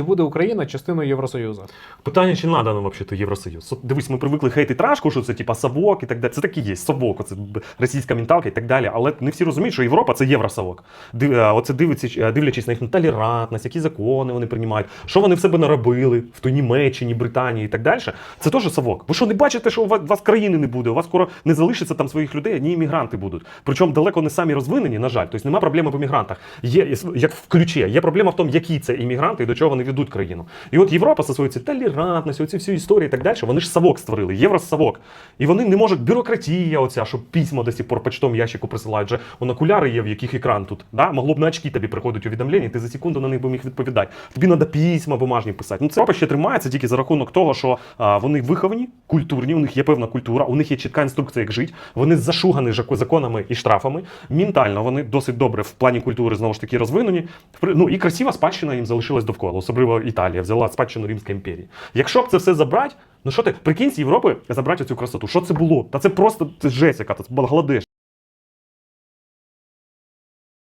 Чи буде Україна частиною Євросоюзу? Питання, чи надо нам взагалі Євросоюз? Дивись, ми привикли хейтити рашку, що це типа совок і так далі. Це так і є, совок, це російська менталка і так далі. Але не всі розуміють, що Європа це євросовок. Е, оце дивиться, е, дивлячись на їхню толерантність, які закони вони приймають, що вони в себе наробили в той Німеччині, Британії і так далі. Це теж совок. Ви що не бачите, що у вас, у вас країни не буде? У вас скоро не залишиться там своїх людей, одні іммігранти будуть. Причому далеко не самі розвинені, на жаль. Тобто немає проблеми в іммігрантах. Є як в ключі. Є проблема в тому, які це іммігранти і до чого вони ведуть країну. І от Європа зі своєю толерантністю, оці всі історії і так далі, вони ж совок створили, євросовок. І вони не можуть, бюрократія, оця, що письма до сих пор почтом ящику присилають. Вже он окуляри є, в яких екран тут. Да? Могло б на очки тобі приходить увідомлення, ти за секунду на них би міг відповідати. Тобі треба письма бумажні писати. Ну це ще тримається тільки за рахунок того, що а, вони виховані, культурні, у них є певна культура, у них є чітка інструкція, як жити. Вони зашугані законами і штрафами. Ментально вони досить добре в плані культури знову ж таки розвинені. Ну і красива спадщина їм залишилась довкола, особливо Італія взяла спадщину Римської імперії. Якщо б це все забрати, ну що ти прикинь з Європи забрати цю красоту? Що це було? Та це просто це жесть, яка це Бангладеш.